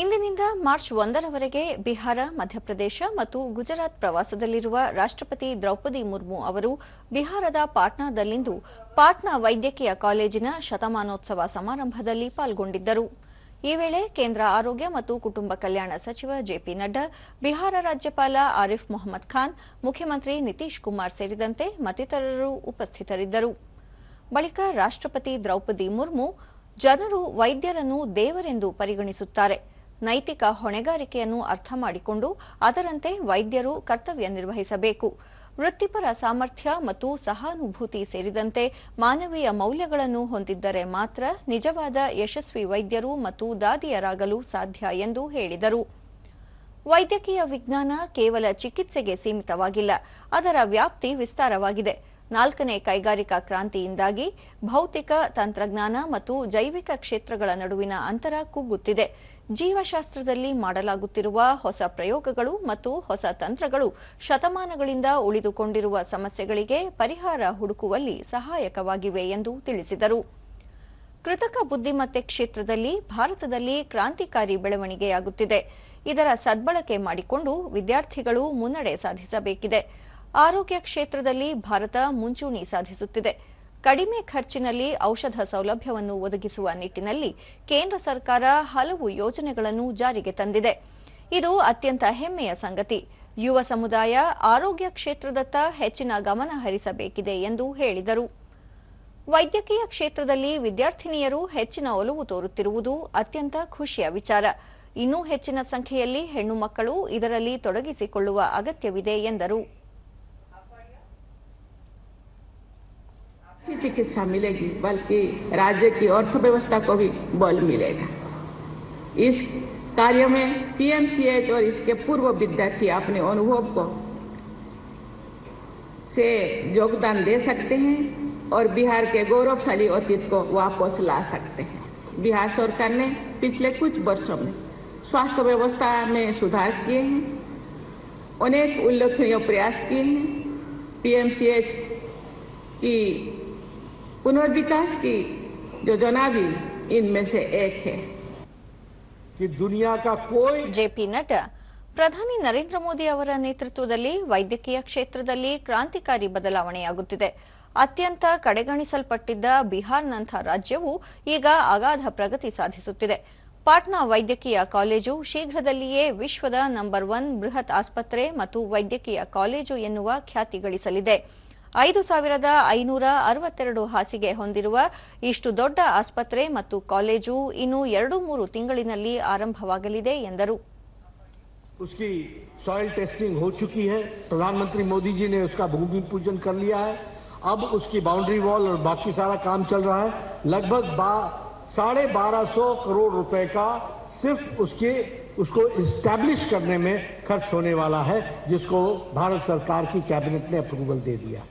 ಇಂದಿನಿಂದ ಮಾರ್ಚ್ ಒಂದರವರೆಗೆ ಬಿಹಾರ, ಮಧ್ಯಪ್ರದೇಶ ಮತ್ತು ಗುಜರಾತ್ ಪ್ರವಾಸದಲ್ಲಿರುವ ರಾಷ್ಟ್ರಪತಿ ದ್ರೌಪದಿ ಮುರ್ಮು ಅವರು ಬಿಹಾರದ ಪಾಟ್ನಾದಲ್ಲಿಂದು ಪಾಟ್ನಾ ವೈದ್ಯಕೀಯ ಕಾಲೇಜಿನ ಶತಮಾನೋತ್ಸವ ಸಮಾರಂಭದಲ್ಲಿ ಪಾಲ್ಗೊಂಡಿದ್ದರು. ಈ ವೇಳೆ ಕೇಂದ್ರ ಆರೋಗ್ಯ ಮತ್ತು ಕುಟುಂಬ ಕಲ್ಯಾಣ ಸಚಿವ ಜೆಪಿ ನಡ್ಡಾ, ಬಿಹಾರ ರಾಜ್ಯಪಾಲ ಆರಿಫ್ ಮೊಹಮ್ಮದ್ ಖಾನ್, ಮುಖ್ಯಮಂತ್ರಿ ನಿತೀಶ್ ಕುಮಾರ್ ಸೇರಿದಂತೆ ಮತ್ತಿತರರು ಉಪಸ್ಥಿತರಿದ್ದರು. ಬಳಿಕ ರಾಷ್ಟ್ರಪತಿ ದ್ರೌಪದಿ ಮುರ್ಮು ಜನರು ವೈದ್ಯರನ್ನು ದೇವರೆಂದು ಪರಿಗಣಿಸುತ್ತಾರೆ. ನೈತಿಕ ಹೊಣೆಗಾರಿಕೆಯನ್ನು ಅರ್ಥ ಮಾಡಿಕೊಂಡು ಅದರಂತೆ ವೈದ್ಯರು ಕರ್ತವ್ಯ ನಿರ್ವಹಿಸಬೇಕು. ವೃತ್ತಿಪರ ಸಾಮರ್ಥ್ಯ ಮತ್ತು ಸಹಾನುಭೂತಿ ಸೇರಿದಂತೆ ಮಾನವೀಯ ಮೌಲ್ಯಗಳನ್ನು ಹೊಂದಿದ್ದರೆ ಮಾತ್ರ ನಿಜವಾದ ಯಶಸ್ವಿ ವೈದ್ಯರು ಮತ್ತು ದಾದಿಯರಾಗಲು ಸಾಧ್ಯ ಎಂದು ಹೇಳಿದರು. ವೈದ್ಯಕೀಯ ವಿಜ್ಞಾನ ಕೇವಲ ಚಿಕಿತ್ಸೆಗೆ ಸೀಮಿತವಾಗಿಲ್ಲ, ಅದರ ವ್ಯಾಪ್ತಿ ವಿಸ್ತಾರವಾಗಿದೆ. ನಾಲ್ಕನೇ ಕೈಗಾರಿಕಾ ಕ್ರಾಂತಿಯಿಂದಾಗಿ ಭೌತಿಕ ತಂತ್ರಜ್ಞಾನ ಮತ್ತು ಜೈವಿಕ ಕ್ಷೇತ್ರಗಳ ನಡುವಿನ ಅಂತರ ಕುಗ್ಗುತ್ತಿದೆ. ಜೀವಶಾಸ್ತ್ರದಲ್ಲಿ ಮಾಡಲಾಗುತ್ತಿರುವ ಹೊಸ ಪ್ರಯೋಗಗಳು ಮತ್ತು ಹೊಸ ತಂತ್ರಗಳು ಶತಮಾನಗಳಿಂದ ಉಳಿದುಕೊಂಡಿರುವ ಸಮಸ್ಯೆಗಳಿಗೆ ಪರಿಹಾರ ಹುಡುಕುವಲ್ಲಿ ಸಹಾಯಕವಾಗಿವೆ ಎಂದು ತಿಳಿಸಿದರು. ಕೃತಕ ಬುದ್ಧಿಮತ್ತೆ ಕ್ಷೇತ್ರದಲ್ಲಿ ಭಾರತದಲ್ಲಿ ಕ್ರಾಂತಿಕಾರಿ ಬೆಳವಣಿಗೆಯಾಗುತ್ತಿದೆ. ಇದರ ಸದ್ಬಳಕೆ ಮಾಡಿಕೊಂಡು ವಿದ್ಯಾರ್ಥಿಗಳು ಮುನ್ನಡೆ ಸಾಧಿಸಬೇಕಿದೆ. ಆರೋಗ್ಯ ಕ್ಷೇತ್ರದಲ್ಲಿ ಭಾರತ ಮುಂಚೂಣಿ ಸಾಧಿಸುತ್ತಿದೆ. ಕಡಿಮೆ ಖರ್ಚಿನಲ್ಲಿ ಔಷಧ ಸೌಲಭ್ಯವನ್ನು ಒದಗಿಸುವ ನಿಟ್ಟಿನಲ್ಲಿ ಕೇಂದ್ರ ಸರ್ಕಾರ ಹಲವು ಯೋಜನೆಗಳನ್ನು ಜಾರಿಗೆ ತಂದಿದೆ. ಇದು ಅತ್ಯಂತ ಹೆಮ್ಮೆಯ ಸಂಗತಿ. ಯುವ ಸಮುದಾಯ ಆರೋಗ್ಯ ಕ್ಷೇತ್ರದತ್ತ ಹೆಚ್ಚಿನ ಗಮನ ಹರಿಸಬೇಕಿದೆ ಎಂದು ಹೇಳಿದರು. ವೈದ್ಯಕೀಯ ಕ್ಷೇತ್ರದಲ್ಲಿ ವಿದ್ಯಾರ್ಥಿನಿಯರು ಹೆಚ್ಚಿನ ಒಲವು ತೋರುತ್ತಿರುವುದು ಅತ್ಯಂತ ಖುಷಿಯ ವಿಚಾರ. ಇನ್ನೂ ಹೆಚ್ಚಿನ ಸಂಖ್ಯೆಯಲ್ಲಿ ಹೆಣ್ಣು ಮಕ್ಕಳು ಇದರಲ್ಲಿ ತೊಡಗಿಸಿಕೊಳ್ಳುವ ಅಗತ್ಯವಿದೆ ಎಂದರು. अच्छी चिकित्सा मिलेगी, बल्कि राज्य की अर्थव्यवस्था को भी बल मिलेगा। इस कार्य में पीएमसीएच और इसके पूर्व विद्यार्थी अपने अनुभव को से योगदान दे सकते हैं और बिहार के गौरवशाली अतीत को वापस ला सकते हैं। बिहार सरकार ने पिछले कुछ वर्षों में स्वास्थ्य व्यवस्था में सुधार किए हैं, अनेक उल्लेखनीय प्रयास किए हैं। पीएमसीएच की पुनर्विकास की योजना भी इनमें से एक है कि दुनिया का कोई ಜೆಪಿ ನಡ್ಡಾ ಪ್ರಧಾನಿ ನರೇಂದ್ರ ಮೋದಿ ಅವರ ನೇತೃತ್ವದಲ್ಲಿ ವೈದ್ಯಕೀಯ ಕ್ಷೇತ್ರದಲ್ಲಿ ಕ್ರಾಂತಿಕಾರಿ ಬದಲಾವಣೆಯಾಗುತ್ತಿದೆ ಅತ್ಯಂತ ಕಡೆಗಣಿಸಲ್ಪಟ್ಟಿದ್ದ ಬಿಹಾರ್ನಂಥ ರಾಜ್ಯವು ಈಗ ಅಗಾಧ ಪ್ರಗತಿ ಸಾಧಿಸುತ್ತಿದೆ ಪಾಟ್ನಾ ವೈದ್ಯಕೀಯ ಕಾಲೇಜು ಶೀಘ್ರದಲ್ಲಿಯೇ ವಿಶ್ವದ ನಂಬರ್ ಒನ್ ಬೃಹತ್ ಆಸ್ಪತ್ರೆ ಮತ್ತು ವೈದ್ಯಕೀಯ ಕಾಲೇಜು ಎನ್ನುವ ಖ್ಯಾತಿ ಗಳಿಸಲಿದೆ ಐದು ಸಾವಿರದ ಐನೂರ ಅರವತ್ತೆರಡು ಹಾಸಿಗೆ ಹೊಂದಿರುವ ಇಷ್ಟು ದೊಡ್ಡ ಆಸ್ಪತ್ರೆ ಮತ್ತು ಕಾಲೇಜು ಇನ್ನು ಎರಡು ಮೂರು ತಿಂಗಳಿನಲ್ಲಿ ಆರಂಭವಾಗಲಿದೆ ಎಂದರು उसकी सॉइल टेस्टिंग हो चुकी है प्रधानमंत्री मोदी जी ने उसका भूमि पूजन कर लिया है अब उसकी बाउंड्री वॉल और बाकी सारा काम चल रहा है लगभग बा, साढ़े बारह सौ करोड़ रुपए का सिर्फ उसके उसको इस्टेब्लिश करने में खर्च होने वाला है जिसको भारत सरकार की कैबिनेट ने अप्रूवल दे दिया